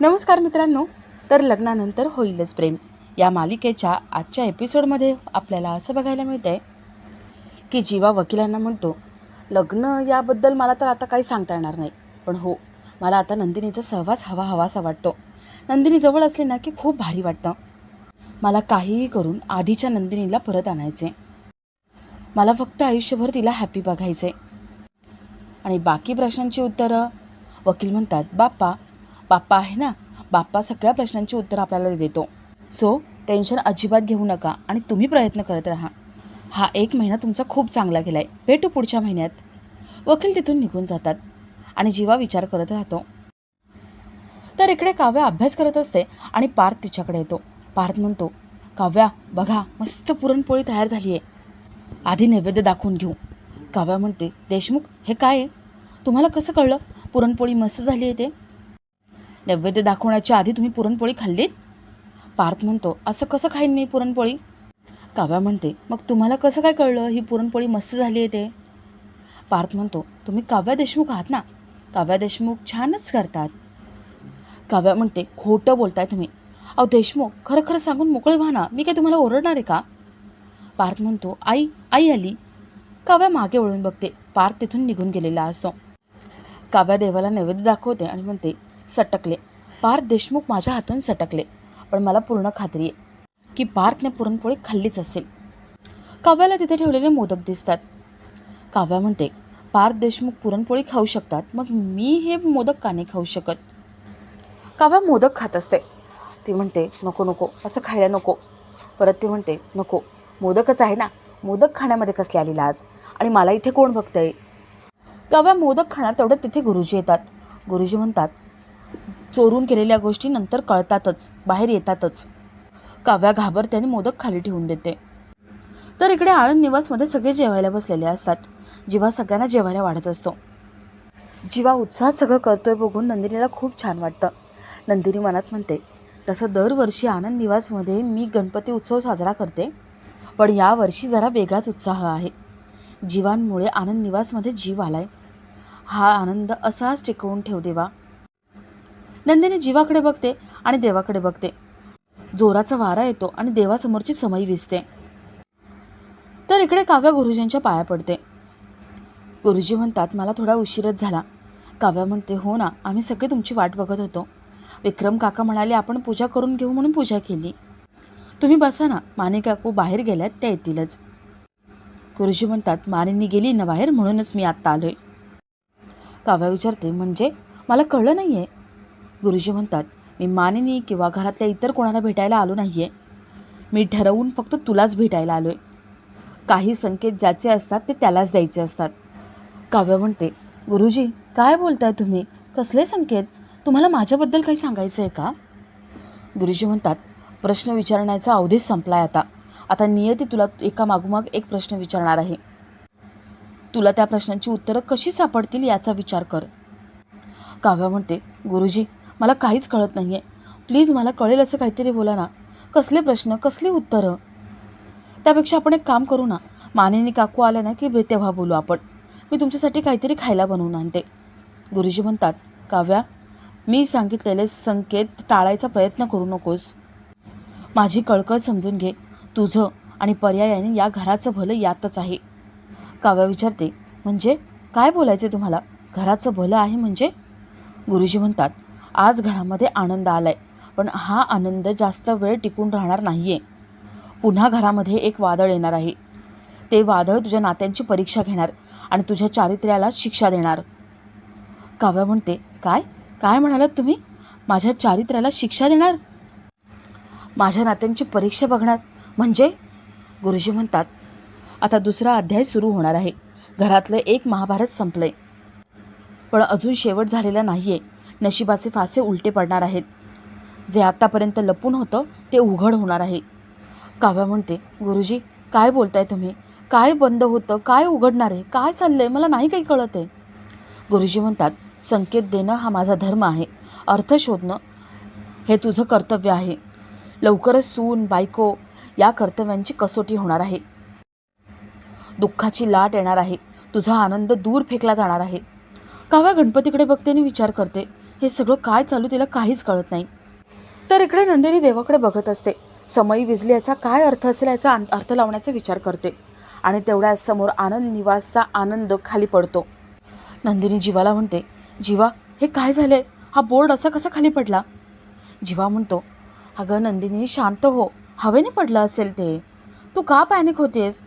नमस्कार मित्रांनो तर लग्नानंतर होईलच प्रेम. या मालिकेच्या आजच्या एपिसोडमध्ये आपल्याला असं बघायला मिळतं आहे की जीवा वकिलांना म्हणतो लग्न याबद्दल मला तर आता काही सांगता येणार नाही. पण हो मला आता नंदिनीचा सहवास हवा हवासा वाटतो. नंदिनी जवळ असली ना की खूप भारी वाटतं. मला काहीही करून आधीच्या नंदिनीला परत आणायचे मला फक्त आयुष्यभर तिला हॅपी बघायचे आणि बाकी प्रश्नांची उत्तरं वकील म्हणतात बाप्पा बाप्पा आहे ना बाप्पा सगळ्या प्रश्नांची उत्तरं आपल्याला देतो. सो टेन्शन अजिबात घेऊ नका आणि तुम्ही प्रयत्न करत राहा. हा एक महिना तुमचा खूप चांगला गेला आहे भेटू पुढच्या महिन्यात. वकील तिथून निघून जातात आणि जीवा विचार करत राहतो. तर इकडे काव्या अभ्यास करत असते आणि पार्थ तिच्याकडे येतो. पार्थ म्हणतो काव्या बघा मस्त पुरणपोळी तयार झाली आहे आधी नैवेद्य दाखवून घेऊ. काव्या म्हणते देशमुख हे काय आहे? तुम्हाला कसं कळलं? पुरणपोळी मस्त झाली आहे ते? नैवेद्य दाखवण्याच्या आधी तुम्ही पुरणपोळी खाल्लीत? पार्थ म्हणतो असं कसं खाईन मी पुरणपोळी? काव्या म्हणते मग तुम्हाला कसं काय कळलं? ही पुरणपोळी मस्त झाली आहे ते. पार्थ म्हणतो तुम्ही काव्या देशमुख आहात ना? काव्या देशमुख छानच करतात. काव्या म्हणते खोटं बोलताय तुम्ही. अहो देशमुख खरं खरं सांगून मोकळे व्हा ना. मी काय तुम्हाला ओरडणार आहे का? पार्थ म्हणतो आई आई आली. काव्या मागे वळून बघते पार्थ तिथून निघून गेलेला असतो. काव्या देवाला नैवेद्य दाखवते आणि म्हणते सटकले. पार्थ देशमुख माझ्या हातून सटकले. पण मला पूर्ण खात्री आहे की पार्थने पुरणपोळी खाल्लीच असेल. काव्याला तिथे ठेवलेले मोदक दिसतात. काव्या म्हणते पार्थ देशमुख पुरणपोळी खाऊ शकतात मग मी हे मोदक का नाही खाऊ शकत? काव्या मोदक खात असते. ती म्हणते नको नको असं खायला नको. परत ती म्हणते नको मोदकच आहे ना मोदक खाण्यामध्ये कसली आली लाज? आणि मला इथे कोण बघतंय? काव्या मोदक खाणार तेवढं तिथे गुरुजी येतात. गुरुजी म्हणतात चोरून केलेल्या गोष्टी नंतर कळतातच बाहेर येतातच. काव्या घाबरत्याने मोदक खाली ठेवून देते. तर इकडे आळंद निवासमध्ये सगळे जेवायला बसलेले असतात. जीवा सगळ्यांना जेवायला वाढत असतो. जीवा उत्साहात सगळं करतोय बघून नंदिनीला खूप छान वाटतं. नंदिनी मनात म्हणते तसं दरवर्षी आनंद निवासमध्ये मी गणपती उत्सव साजरा करते पण यावर्षी जरा वेगळाच उत्साह आहे. जीवांमुळे आनंद निवासमध्ये जीव आलाय. हा आनंद असाच टिकवून ठेव देवा. नंदिनी जीवाकडे बघते आणि देवाकडे बघते. जोराचा वारा येतो आणि देवासमोरची समई विसते. तर इकडे काव्या गुरुजींच्या पाया पडते. गुरुजी म्हणतात मला थोडा उशीरच झाला. काव्या म्हणते हो ना आम्ही सगळे तुमची वाट बघत होतो. विक्रम काका म्हणाले आपण पूजा करून घेऊ म्हणून पूजा केली. तुम्ही बसा ना माने काकू बाहेर गेल्यात त्या येतीलच. गुरुजी म्हणतात मानेनी गेली ना बाहेर म्हणूनच मी आत्ता आलोय. काव्या विचारते म्हणजे? मला कळलं नाही आहे गुरुजी म्हणतात मी मानिनी किंवा घरातल्या इतर कोणाला भेटायला आलो नाही आहे मी ठरवून फक्त तुलाच भेटायला आलो आहे काही संकेत ज्याचे असतात ते त्यालाच द्यायचे असतात. काव्य म्हणते गुरुजी काय बोलताय तुम्ही? कसले संकेत? तुम्हाला माझ्याबद्दल काही सांगायचं आहे का? गुरुजी म्हणतात प्रश्न विचारण्याचा अवधीच संपला आहे आता. आता नियती तुला एका मागोमाग एक प्रश्न विचारणार आहे. तुला त्या प्रश्नांची उत्तरं कशी सापडतील याचा विचार कर. काव्या म्हणते गुरुजी मला काहीच कळत नाही आहे प्लीज मला कळेल असं काहीतरी बोला ना. कसले प्रश्न कसली उत्तरं? त्यापेक्षा आपण एक काम करू ना. मानेनी काकू आल्या ना की तेव्हा बोलू आपण. मी तुमच्यासाठी काहीतरी खायला बनवून आणते. गुरुजी म्हणतात काव्या मी सांगितलेले संकेत टाळायचा प्रयत्न करू नकोस. माझी कळकळ समजून घे. तुझं आणि पर्यायाने या घराचं भलं यातच आहे. काव्या विचारते म्हणजे? काय बोलायचे तुम्हाला? घराचं भलं आहे म्हणजे? गुरुजी म्हणतात आज घरामध्ये आनंद आलाय. पण हा आनंद जास्त वेळ टिकून राहणार नाही आहे पुन्हा घरामध्ये एक वादळ येणार आहे. ते वादळ तुझ्या नात्यांची परीक्षा घेणार आणि तुझ्या चारित्र्याला शिक्षा देणार. काव्या म्हणते काय? काय म्हणालात तुम्ही? माझ्या चारित्र्याला शिक्षा देणार? माझ्या नात्यांची परीक्षा बघणार? म्हणजे? गुरुजी म्हणतात आता दुसरा अध्याय सुरू होणार आहे. घरातलं एक महाभारत संपलंय. पण अजून शेवट झालेला नाही आहे नशिबाचे फासे उलटे पडणार आहेत. जे आत्तापर्यंत लपून होतं ते उघड होणार आहे. काव्या म्हणते गुरुजी काय बोलताय तुम्ही? काय बंद होतं? काय उघडणार आहे? काय चाललं आहे मला नाही काही कळत आहे गुरुजी म्हणतात संकेत देणं हा माझा धर्म आहे. अर्थ शोधणं हे तुझं कर्तव्य आहे. लवकरच सून बायको या कर्तव्यांची कसोटी होणार आहे. दुःखाची लाट येणार आहे. तुझा आनंद दूर फेकला जाणार आहे. काव्या गणपतीकडे बघते आणि विचार करते. हे सगळं काय चालू तिला काहीच कळत नाही. तर इकडे नंदिनी देवाकडे बघत असते. समयी विजली याचा काय अर्थ असेल याचा अर्थ लावण्याचा विचार करते. आणि तेवढ्याच समोर आनंद निवासचा आनंद खाली पडतो. नंदिनी जीवाला म्हणते जीवा हे काय झालंय? हा बोर्ड असा कसा खाली पडला? जीवा म्हणतो अगं नंदिनी शांत हो. हवेने पडलं असेल ते. तू का पॅनिक होतेस?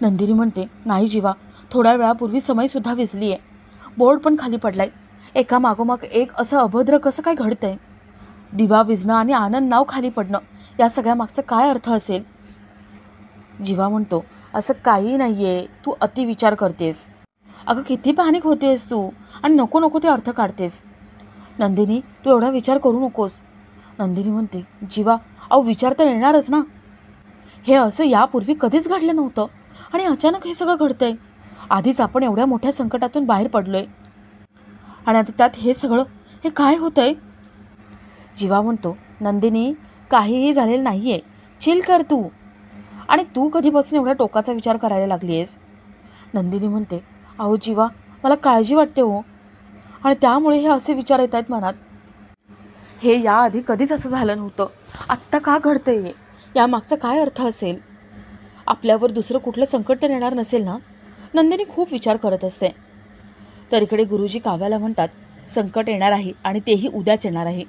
नंदिनी म्हणते नाही जीवा थोड्या वेळापूर्वी समयसुद्धा विजली आहे बोर्ड पण खाली पडलाय. एका मागोमाग एक असं अभद्र कसं काय घडतंय? दिवा विजणं आणि आनंद नाव खाली पडणं या सगळ्यामागचा काय अर्थ असेल? जीवा म्हणतो असं काही नाही आहे तू अतिविचार करतेस. अगं किती पॅनिक होतेस तू आणि नको नको ते अर्थ काढतेस. नंदिनी तू एवढा विचार करू नकोस. नंदिनी म्हणते जीवा अहो विचार तर येणारच ना. हे असं यापूर्वी कधीच घडलं नव्हतं आणि अचानक हे सगळं घडतंय. आधीच आपण एवढ्या मोठ्या संकटातून बाहेर पडलोय. आणि आता त्यात हे सगळं हे काय होतं आहे जीवा म्हणतो नंदिनी काहीही झालेलं नाही आहे चिल कर तू. आणि तू कधीपासून एवढ्या टोकाचा विचार करायला लागली आहेस नंदिनी म्हणते अहो जीवा मला काळजी वाटते हो. आणि त्यामुळे हे असे विचार येत आहेत मनात. हे याआधी कधीच असं झालं नव्हतं. आत्ता का घडतं हे? यामागचा काय अर्थ असेल? आपल्यावर दुसरं कुठलं संकट तर येणार नसेल ना? नंदिनी खूप विचार करत असते. तर इकडे गुरुजी काव्याला म्हणतात संकट येणार आहे आणि तेही उद्याच येणार आहे.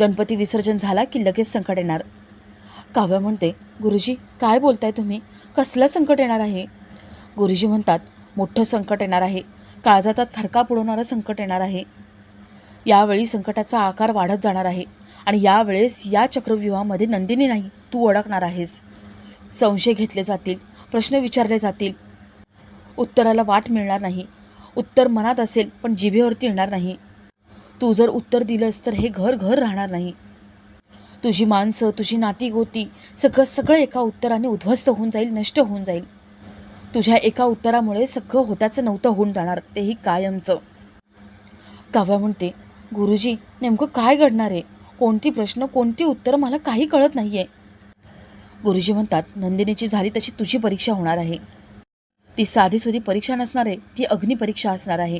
गणपती विसर्जन झाला की लगेच संकट येणार. काव्य म्हणते गुरुजी काय बोलताय तुम्ही? कसलं संकट येणार आहे? गुरुजी म्हणतात मोठं संकट येणार आहे. काळजातात थरका पुडवणारं संकट येणार आहे. यावेळी संकटाचा आकार वाढत जाणार आहे आणि यावेळेस या चक्रव्यूहामध्ये नंदिनी नाही तू अडकणार आहेस. संशय घेतले जातील प्रश्न विचारले जातील. उत्तराला वाट मिळणार नाही. उत्तर मनात असेल पण जिभेवरती येणार नाही. तू जर उत्तर दिलंस तर हे घर घर राहणार नाही. तुझी माणसं तुझी नाती गोती सगळं सगळं एका उत्तराने उद्ध्वस्त होऊन जाईल नष्ट होऊन जाईल. तुझ्या एका उत्तरामुळे सगळं होत्याचं नव्हतं होऊन जाणार तेही कायमचं. काव्या म्हणते गुरुजी नेमकं काय घडणार आहे? कोणती प्रश्न कोणती उत्तरं मला काही कळत नाही आहे गुरुजी म्हणतात नंदिनीची झाली तशी तुझी परीक्षा होणार आहे. ती साधीसुधी परीक्षा नसणार आहे ती अग्निपरीक्षा असणार आहे.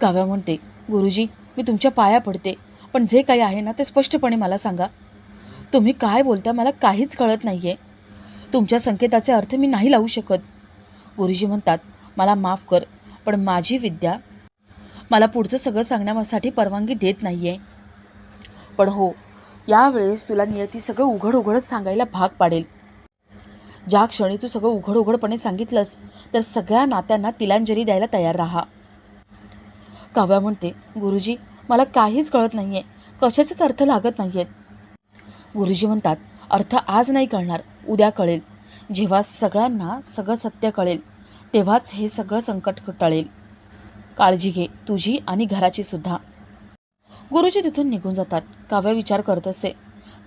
काव्या म्हणते गुरुजी मी तुमच्या पाया पडते. पण जे काही आहे ना ते स्पष्टपणे मला सांगा. तुम्ही काय बोलता मला काहीच कळत नाही आहे तुमच्या संकेताचे अर्थ मी नाही लावू शकत. गुरुजी म्हणतात मला माफ कर पण माझी विद्या मला पुढचं सगळं सांगण्यासाठी परवानगी देत नाही आहे पण हो यावेळेस तुला नियती सगळं उघड उघडच सांगायला भाग पाडेल. ज्या क्षणी तू सगळं उघड उघडपणे सांगितलंस तर सगळ्या नात्यांना तिलांजली द्यायला तयार राहा. काव्या म्हणते गुरुजी मला काहीच कळत नाही आहे कशाचेच अर्थ लागत नाही आहेत गुरुजी म्हणतात अर्थ आज नाही कळणार उद्या कळेल. जेव्हा सगळ्यांना सगळं सत्य कळेल तेव्हाच हे सगळं संकट टळेल. काळजी घे तुझी आणि घराची सुद्धा. गुरुजी तिथून निघून जातात. काव्य विचार करत असते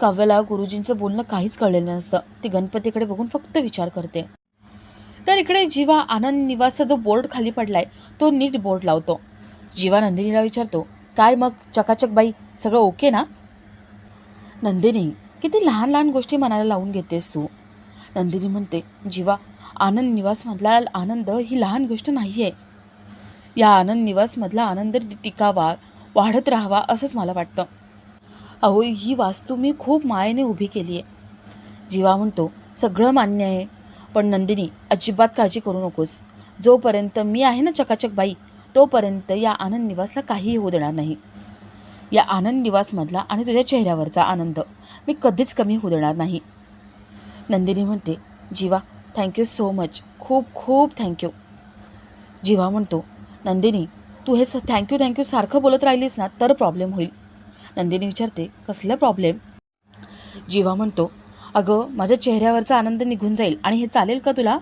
काव्याला गुरुजींचं बोलणं काहीच कळलेलं नसतं. ती गणपतीकडे बघून फक्त विचार करते. तर इकडे जीवा आनंद निवासचा जो बोर्ड खाली पडलाय तो नीट बोर्ड लावतो. जीवा नंदिनीला विचारतो काय मग? चकाचक बाई सगळं ओके ना? नंदिनी किती लहान लहान गोष्टी मनाला लावून घेतेस तू. नंदिनी म्हणते जीवा आनंद निवासमधला आनंद ही लहान गोष्ट नाही आहे या आनंद निवासमधला आनंद टिकावा वाढत राहावा असंच मला वाटतं. अहो ही वास्तू मी खूप मायेने उभी केली आहे जीवा म्हणतो सगळं मान्य आहे पण नंदिनी अजिबात काळजी करू नकोस. जोपर्यंत मी आहे ना चकाचक बाई तोपर्यंत या आनंद निवासला काहीही होऊ देणार नाही. या आनंद निवासमधला आणि तुझ्या चेहऱ्यावरचा आनंद मी कधीच कमी होऊ देणार नाही. नंदिनी म्हणते जीवा थँक्यू सो मच खूप खूप थँक्यू जीवा म्हणतो नंदिनी तू हे स थँक्यू थँक्यू सारखं बोलत राहिलीस ना तर प्रॉब्लेम होईल. नंदिनी विचारते कसला प्रॉब्लेम जीवा म्हणतो अगं माझ्या चेहऱ्यावरचा आनंद निघून जाईल आणि हे चालेल का तुला?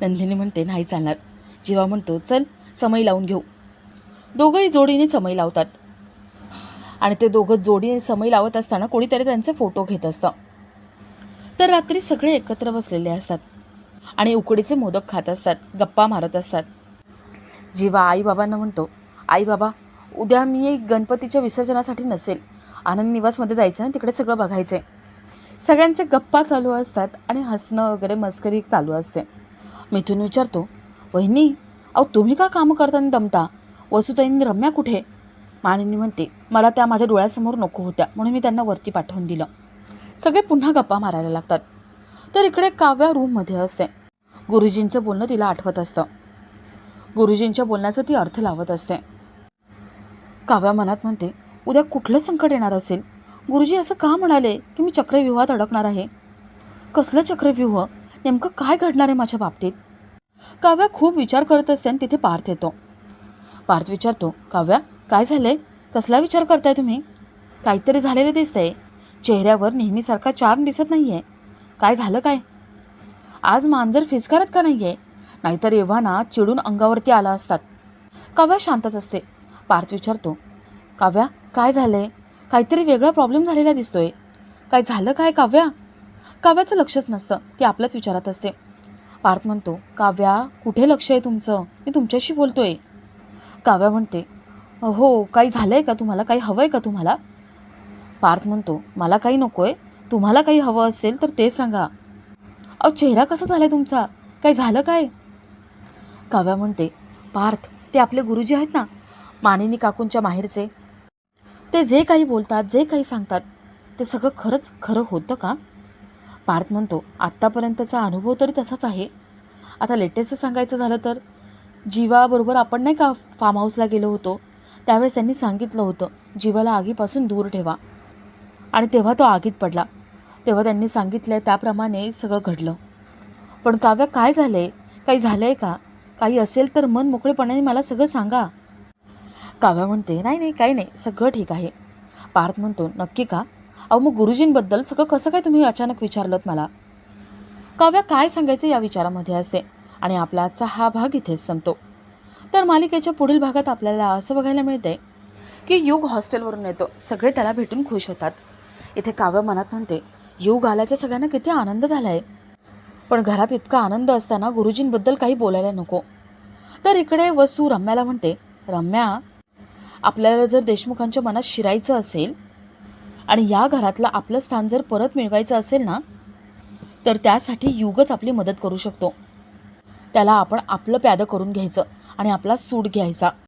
नंदिनी म्हणते नाही चालणार. जीवा म्हणतो चल समय लावून घेऊ. दोघंही जोडीने समय लावतात. आणि ते दोघं जोडीने समय लावत असताना कोणीतरी त्यांचे फोटो घेत असतं. तर रात्री सगळे एकत्र बसलेले असतात आणि उकडीचे मोदक खात असतात गप्पा मारत असतात. जीवा आई बाबांना म्हणतो आई बाबा उद्या मी एक गणपतीच्या विसर्जनासाठी नसेल. आनंद निवासमध्ये जायचं ना तिकडे सगळं बघायचं आहे सगळ्यांच्या गप्पा चालू असतात आणि हसणं वगैरे मस्करी चालू असते. मिथून विचारतो वहिनी अहो तुम्ही का कामं करताना दमता? वसुताईंनी रम्या कुठे? मानिनी म्हणते मला त्या माझ्या डोळ्यासमोर नको होत्या म्हणून मी त्यांना वरती पाठवून दिलं. सगळे पुन्हा गप्पा मारायला लागतात. तर इकडे काव्या रूममध्ये असते. गुरुजींचं बोलणं तिला आठवत असतं. गुरुजींच्या बोलण्याचा ती अर्थ लावत असते. काव्या मनात म्हणते उद्या कुठलं संकट येणार असेल? गुरुजी असं का म्हणाले की मी चक्रव्यूहात अडकणार आहे? कसलं चक्रव्यूह? नेमकं काय घडणार आहे माझ्या बाबतीत? काव्या खूप विचार करत असते आणि तिथे पार्थ येतो. पार्थ विचारतो काव्या काय झालंय? कसला विचार करताय तुम्ही? काहीतरी झालेलं दिसतंय. चेहऱ्यावर नेहमीसारखा चार्म दिसत नाही आहे काय झालं काय? आज मांजर फिसकारत का नाही आहे नाहीतर एव्हाना चिडून अंगावरती आला असतात. काव्या शांतच असते. पार्थ विचारतो काव्या काय झालंय? काहीतरी वेगळा प्रॉब्लेम झालेला दिसतोय. काय झालं काय काव्या? काव्याचं लक्षच नसतं ती आपल्याच विचारात असते. पार्थ म्हणतो काव्या कुठे लक्ष आहे तुमचं? मी तुमच्याशी बोलतोय. काव्या म्हणते हो काही झालं आहे का? तुम्हाला काही हवं आहे का तुम्हाला? पार्थ म्हणतो मला काही नको आहे तुम्हाला काही हवं असेल तर ते सांगा. अहो चेहरा कसा झाला आहे तुमचा? काही झालं काय? काव्या म्हणते पार्थ ते आपले गुरुजी आहेत ना मानिनी काकूंच्या माहेरचे. ते जे काही बोलतात जे काही सांगतात ते सगळं खरंच खरं होतं का? पार्थ म्हणतो आत्तापर्यंतचा अनुभव तरी तसाच आहे. आता लेटेस्ट सांगायचं झालं तर जीवाबरोबर आपण नाही का फार्म हाऊसला गेलो होतो? त्यावेळेस त्यांनी सांगितलं होतं जीवाला आगीपासून दूर ठेवा. आणि तेव्हा तो आगीत पडला. तेव्हा त्यांनी सांगितलं त्याप्रमाणे सगळं घडलं. पण काव्य काय झालं आहे काही झालं आहे का? काही असेल तर मन मोकळेपणाने मला सगळं सांगा. काव्या म्हणते नाही नाही काही नाही सगळं ठीक आहे. पार्थ म्हणतो नक्की का? अहो मग गुरुजींबद्दल सगळं कसं काय तुम्ही अचानक विचारलं मला? काव्या काय सांगायचं या विचारामध्ये असते आणि आपला आजचा हा भाग इथेच संपतो. तर मालिकेच्या पुढील भागात आपल्याला असं बघायला मिळतंय की युग हॉस्टेलवरून येतो सगळे त्याला भेटून खुश होतात. इथे काव्य मनात म्हणते युग आल्याचा सगळ्यांना किती आनंद झाला आहे पण घरात इतका आनंद असताना गुरुजींबद्दल काही बोलायला नको. तर इकडे वसू रम्याला म्हणते रम्या आपल्याला जर देशमुखांच्या मनात शिरायचं असेल आणि या घरातलं आपलं स्थान जर परत मिळवायचं असेल ना तर त्यासाठी युगच आपली मदत करू शकतो. त्याला आपण आपलं प्यादं करून घ्यायचं आणि आपला सूट घ्यायचा.